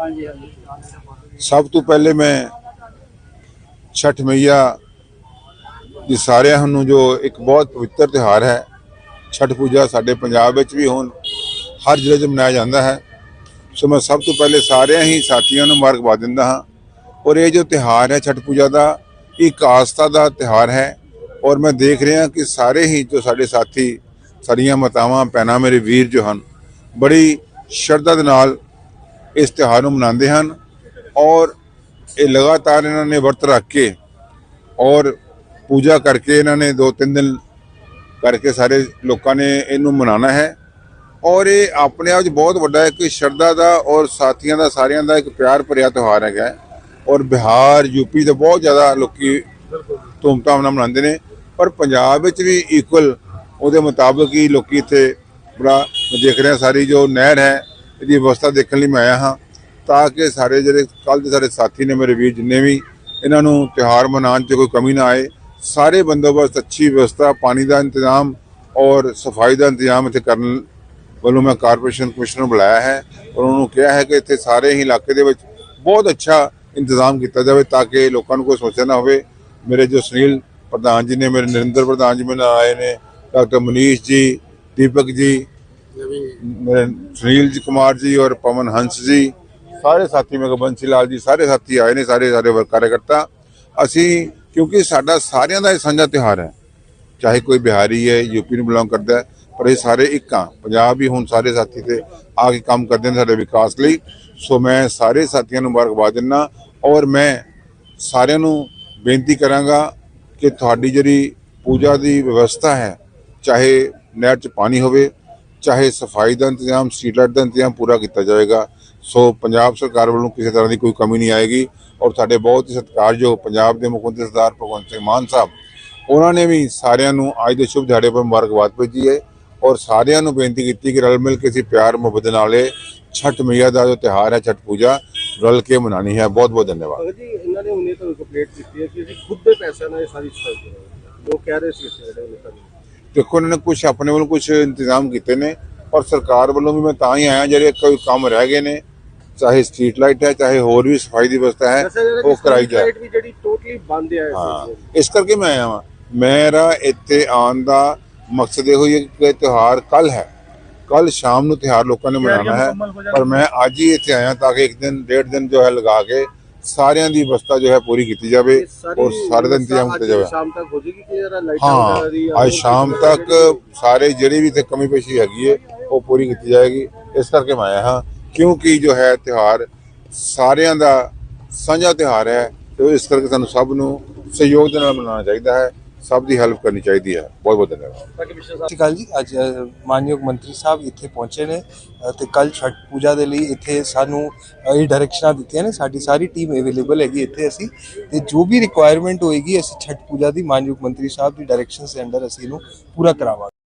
ਹਾਂਜੀ ਹਾਂਜੀ। ਸਭ ਤੋਂ ਪਹਿਲੇ ਮੈਂ ਛਠ ਮਈਆ ਦੀ ਸਾਰਿਆਂ ਨੂੰ ਜੋ ਇੱਕ ਬਹੁਤ ਪਵਿੱਤਰ ਤਿਉਹਾਰ ਹੈ, ਛਠ ਪੂਜਾ ਸਾਡੇ ਪੰਜਾਬ ਵਿੱਚ ਵੀ ਹੁਣ, ਹਰ ਜ਼ਿਲ੍ਹੇ 'ਚ ਮਨਾਇਆ ਜਾਂਦਾ ਹੈ। ਸੋ ਮੈਂ ਸਭ ਤੋਂ ਪਹਿਲੇ ਸਾਰਿਆਂ ਹੀ ਸਾਥੀਆਂ ਨੂੰ ਮੁਬਾਰਕਬਾਦ ਦਿੰਦਾ ਹਾਂ। ਔਰ ਇਹ ਜੋ ਤਿਉਹਾਰ ਹੈ ਛਠ ਪੂਜਾ ਦਾ, ਇਹ ਇੱਕ ਆਸਥਾ ਦਾ ਤਿਉਹਾਰ ਹੈ। ਔਰ ਮੈਂ ਦੇਖ ਰਿਹਾ ਕਿ ਸਾਰੇ ਹੀ ਜੋ ਸਾਡੇ ਸਾਥੀ, ਸਾਡੀਆਂ ਮਾਤਾਵਾਂ, ਭੈਣਾਂ ਮੇਰੇ ਵੀਰ ਜੋ ਹਨ, ਬੜੀ ਸ਼ਰਧਾ ਦੇ ਨਾਲ ਇਸ ਤਿਉਹਾਰ ਨੂੰ ਮਨਾਉਂਦੇ ਹਨ ਔਰ ਇਹ ਲਗਾਤਾਰ ਇਹਨਾਂ ਨੇ ਵਰਤ ਰੱਖ ਕੇ ਔਰ ਪੂਜਾ ਕਰਕੇ ਇਹਨਾਂ ਨੇ ਦੋ ਤਿੰਨ ਦਿਨ ਕਰਕੇ ਸਾਰੇ ਲੋਕਾਂ ਨੇ ਇਹਨੂੰ ਮਨਾਉਣਾ ਹੈ ਔਰ ਇਹ ਆਪਣੇ ਆਪ 'ਚ ਬਹੁਤ ਵੱਡਾ ਇੱਕ ਸ਼ਰਧਾ ਦਾ ਔਰ ਸਾਥੀਆਂ ਦਾ ਸਾਰਿਆਂ ਦਾ ਇੱਕ ਪਿਆਰ ਭਰਿਆ ਤਿਉਹਾਰ ਹੈਗਾ ਔਰ ਬਿਹਾਰ ਯੂਪੀ ਦੇ ਬਹੁਤ ਜ਼ਿਆਦਾ ਲੋਕੀ ਧੂਮਧਾਮ ਨਾਲ ਮਨਾਉਂਦੇ ਨੇ ਪਰ ਪੰਜਾਬ ਵਿੱਚ ਵੀ ਇਕੁਅਲ ਉਹਦੇ ਮੁਤਾਬਕ ਹੀ ਲੋਕੀ ਇੱਥੇ ਬੜਾ ਦੇਖ ਰਹੇ ਸਾਰੀ ਜੋ ਨਹਿਰ ਹੈ ਇਹਦੀ ਵਿਵਸਥਾ ਦੇਖਣ ਲਈ ਮੈਂ ਆਇਆ ਹਾਂ, ਤਾਂ ਕਿ ਸਾਡੇ ਜਿਹੜੇ ਕੱਲ ਦੇ ਸਾਡੇ ਸਾਥੀ ਨੇ ਮੇਰੇ ਵੀਰ ਜਿੰਨੇ ਵੀ, ਇਹਨਾਂ ਨੂੰ ਤਿਉਹਾਰ ਮਨਾਉਣ 'ਚ ਕੋਈ ਕਮੀ ਨਾ ਆਏ। ਸਾਰੇ ਬੰਦੋਬਸਤ ਅੱਛੀ ਵਿਵਸਥਾ, ਪਾਣੀ ਦਾ ਇੰਤਜ਼ਾਮ ਔਰ ਸਫ਼ਾਈ ਦਾ ਇੰਤਜ਼ਾਮ ਇੱਥੇ ਕਰਨ ਵੱਲੋਂ ਮੈਂ ਕਾਰਪੋਰੇਸ਼ਨ ਕਮਿਸ਼ਨਰ ਬੁਲਾਇਆ ਹੈ ਔਰ ਉਹਨਾਂ ਨੂੰ ਕਿਹਾ ਹੈ ਕਿ ਇੱਥੇ ਸਾਰੇ ਹੀ ਇਲਾਕੇ ਦੇ ਵਿੱਚ ਬਹੁਤ ਅੱਛਾ ਇੰਤਜ਼ਾਮ ਕੀਤਾ ਜਾਵੇ ਤਾਂ ਕਿ ਲੋਕਾਂ ਨੂੰ ਕੋਈ ਸਮੱਸਿਆ ਨਾ ਹੋਵੇ। ਮੇਰੇ ਜੋ ਸੁਨੀਲ ਪ੍ਰਧਾਨ ਜੀ ਨੇ, ਮੇਰੇ ਨਰਿੰਦਰ ਪ੍ਰਧਾਨ ਜੀ ਮੇਰੇ ਨਾਲ ਆਏ ਨੇ, ਡਾਕਟਰ ਮਨੀਸ਼ ਜੀ, ਦੀਪਕ ਜੀ ਮੇਰੇ ਸੁਨੀਲ ਜੀ ਕੁਮਾਰ ਜੀ ਔਰ ਪਵਨ ਹੰਸ ਜੀ, ਸਾਰੇ ਸਾਥੀ ਮੇਰੇ ਬੰਸੀ ਲਾਲ ਜੀ, ਸਾਰੇ ਸਾਥੀ ਆਏ ਨੇ, ਸਾਰੇ ਸਾਰੇ ਵਰ- ਕਾਰਜਕਰਤਾ। ਅਸੀਂ, ਕਿਉਂਕਿ ਸਾਡਾ ਸਾਰਿਆਂ ਦਾ ਇਹ ਸਾਂਝਾ ਤਿਉਹਾਰ ਹੈ। ਚਾਹੇ ਕੋਈ ਬਿਹਾਰੀ ਹੈ ਯੂਪੀ ਨੂੰ ਬਿਲੋਂਗ ਕਰਦਾ ਹੈ, ਪਰ ਇਹ ਸਾਰੇ ਇੱਕ ਆ ਪੰਜਾਬ ਹੀ ਹੁਣ ਸਾਰੇ ਸਾਥੀ ਤੇ ਆ ਕੇ ਕੰਮ ਕਰਦੇ ਨੇ ਸਾਡੇ ਵਿਕਾਸ ਲਈ। ਸੋ ਮੈਂ ਸਾਰੇ ਸਾਥੀਆਂ ਨੂੰ ਮੁਬਾਰਕਬਾਦ ਦਿੰਦਾ ਔਰ ਮੈਂ ਸਾਰਿਆਂ ਨੂੰ ਬੇਨਤੀ ਕਰਾਂਗਾ ਕਿ ਤੁਹਾਡੀ ਜਿਹੜੀ ਪੂਜਾ ਦੀ ਵਿਵਸਥਾ ਹੈ, ਚਾਹੇ ਨਹਿਰ 'ਚ ਪਾਣੀ ਹੋਵੇ ਚਾਹੇ ਸਫ਼ਾਈ ਦਾ ਇੰਤਜ਼ਾਮ ਸਟਰੀਟ ਲਾਈਟ ਦਾ ਇੰਤਜ਼ਾਮ ਪੂਰਾ ਕੀਤਾ ਜਾਏਗਾ ਸੋ ਪੰਜਾਬ ਸਰਕਾਰ ਵੱਲੋਂ ਕਿਸੇ ਤਰ੍ਹਾਂ ਦੀ ਕੋਈ ਕਮੀ ਨਹੀਂ ਆਏਗੀ ਔਰ ਸਾਡੇ ਬਹੁਤ ਹੀ ਸਤਿਕਾਰਯੋਗ ਪੰਜਾਬ ਦੇ ਮੁੱਖ ਮੰਤਰੀ ਸਰਦਾਰ ਭਗਵੰਤ ਸਿੰਘ ਮਾਨ ਸਾਹਿਬ, ਉਹਨਾਂ ਨੇ ਵੀ ਸਾਰਿਆਂ ਨੂੰ ਅੱਜ ਦੇ ਸ਼ੁਭ ਦਿਹਾੜੇ ਪਰ ਮੁਬਾਰਕਬਾਦ ਭੇਜੀ ਹੈ ਔਰ ਸਾਰਿਆਂ ਨੂੰ ਬੇਨਤੀ ਕੀਤੀ ਕਿ ਰਲ ਮਿਲ ਕੇ ਅਸੀਂ ਪਿਆਰ, ਮੁਹੱਬਤ ਨਾਲੇ ਇਹ ਛਠ ਮਈਆ ਦਾ ਜੋ ਤਿਉਹਾਰ ਹੈ, ਛਠ ਪੂਜਾ, ਰਲ ਕੇ ਮਨਾਣੀ ਹੈ। ਬਹੁਤ ਬਹੁਤ ਧੰਨਵਾਦ। ਭਗਤ ਜੀ, ਇਹਨਾਂ ਨੇ ਹੁਣੇ ਤੁਹਾਨੂੰ ਕੰਪਲੀਟ ਕੀਤੀ ਹੈ ਕਿ ਅਸੀਂ ਖੁਦ ਦੇ ਪੈਸਿਆਂ ਨਾਲ ਇਹ ਸਾਰੀ ਸਫ਼ਾਈ ਕਰਾਂਗੇ ਉਹ ਕਹਿ ਰਹੇ ਸੀ ਜਿਹੜੇ ਨੇਤਾ ਦੇਖੋ ਇਹਨਾਂ ਨੇ ਕੁਝ ਆਪਣੇ ਵੱਲੋਂ ਕੁਝ ਇੰਤਜ਼ਾਮ ਕੀਤੇ ਨੇ ਔਰ ਸਰਕਾਰ ਵੱਲੋਂ ਵੀ ਮੈਂ ਤਾਂ ਹੀ ਆਇਆ ਜਿਹੜੇ ਕੋਈ ਕੰਮ ਰਹਿ ਗਏ ਨੇ ਚਾਹੇ ਸਟਰੀਟ ਲਾਈਟ ਹੈ ਚਾਹੇ ਹੋਰ ਵੀ ਸਫ਼ਾਈ ਦੀ ਵਿਵਸਥਾ ਹੈ ਉਹ ਕਰਾਈ ਜਾਏ। ਜਿਹੜੀ ਟੋਟਲੀ ਬੰਦ ਹੈ ਇਸ ਹਾਂ ਕਰਕੇ ਮੈਂ ਆਇਆ ਵਾਂ। ਮੇਰਾ ਇੱਥੇ ਆਉਣ ਦਾ ਮਕਸਦ ਇਹੋ ਹੀ ਹੈ ਕਿ ਤਿਉਹਾਰ ਕੱਲ ਹੈ। ਕੱਲ ਸ਼ਾਮ ਨੂੰ ਤਿਉਹਾਰ ਲੋਕਾਂ ਨੇ ਮਨਾਉਣਾ ਹੈ। ਪਰ ਮੈਂ ਅੱਜ ਹੀ ਇੱਥੇ ਆਇਆ ਤਾਂ ਕਿ ਇੱਕ ਦਿਨ ਡੇਢ ਦਿਨ ਜੋ ਹੈ ਲਗਾ ਕੇ ਸਾਰਿਆਂ ਦੀ ਵਿਵਸਥਾ ਜੋ ਹੈ ਪੂਰੀ ਕੀਤੀ ਜਾਵੇ ਔਰ ਸਾਰੇ ਦਾ ਇੰਤਜ਼ਾਮ ਕੀਤਾ ਜਾਵੇ ਸ਼ਾਮ ਤੱਕ ਹੋ ਜਾਏਗੀ ਕਿ ਜਰਾ ਲਾਈਟਾਂ ਹਾਂ ਅੱਜ ਸ਼ਾਮ ਤੱਕ ਸਾਰੇ ਜਿਹੜੀ ਵੀ ਇੱਥੇ ਕਮੀ ਪੇਸ਼ੀ ਹੈਗੀ ਹੈ ਉਹ ਪੂਰੀ ਕੀਤੀ ਜਾਏਗੀ। ਇਸ ਕਰਕੇ ਮੈਂ ਆਇਆ ਹਾਂ ਕਿਉਂਕਿ ਜੋ ਹੈ ਤਿਉਹਾਰ ਸਾਰਿਆਂ ਦਾ ਸਾਂਝਾ ਤਿਉਹਾਰ ਹੈ ਤੇ ਇਸ ਕਰਕੇ ਸਾਨੂੰ ਸਭ ਨੂੰ ਸਹਿਯੋਗ ਦੇ ਨਾਲ ਮਨਾਉਣਾ ਚਾਹੀਦਾ ਹੈ। ਸਭ ਦੀ ਹੈਲਪ ਕਰਨੀ ਚਾਹੀਦੀ ਹੈ। ਬਹੁਤ ਬਹੁਤ ਧੰਨਵਾਦ। ਸਤਿ ਸ਼੍ਰੀ ਅਕਾਲ ਜੀ। ਅੱਜ ਮਾਨਯੋਗ ਮੰਤਰੀ ਸਾਹਿਬ ਇੱਥੇ ਪਹੁੰਚੇ ਨੇ ਅ, ਤੇ ਕੱਲ ਛਠ ਪੂਜਾ ਦੇ ਲਈ ਇੱਥੇ ਸਾਨੂੰ ਇਹ ਡਾਇਰੈਕਸ਼ਨਾਂ ਦਿੱਤੀਆਂ ਨੇ। ਸਾਡੀ ਸਾਰੀ ਟੀਮ ਅਵੇਲੇਬਲ ਹੈਗੀ ਇੱਥੇ ਅਸੀਂ। ਤੇ ਜੋ ਵੀ ਰਿਕੁਆਇਰਮੈਂਟ ਹੋਏਗੀ ਅਸੀਂ ਛਠ ਪੂਜਾ ਦੀ ਮਾਨਯੋਗ ਮੰਤਰੀ ਸਾਹਿਬ ਦੀ ਡਾਇਰੈਕਸ਼ਨਸ ਦੇ ਅੰਦਰ ਅਸੀਂ ਇਹਨੂੰ ਪੂਰਾ ਕਰਾਵਾਂਗੇ।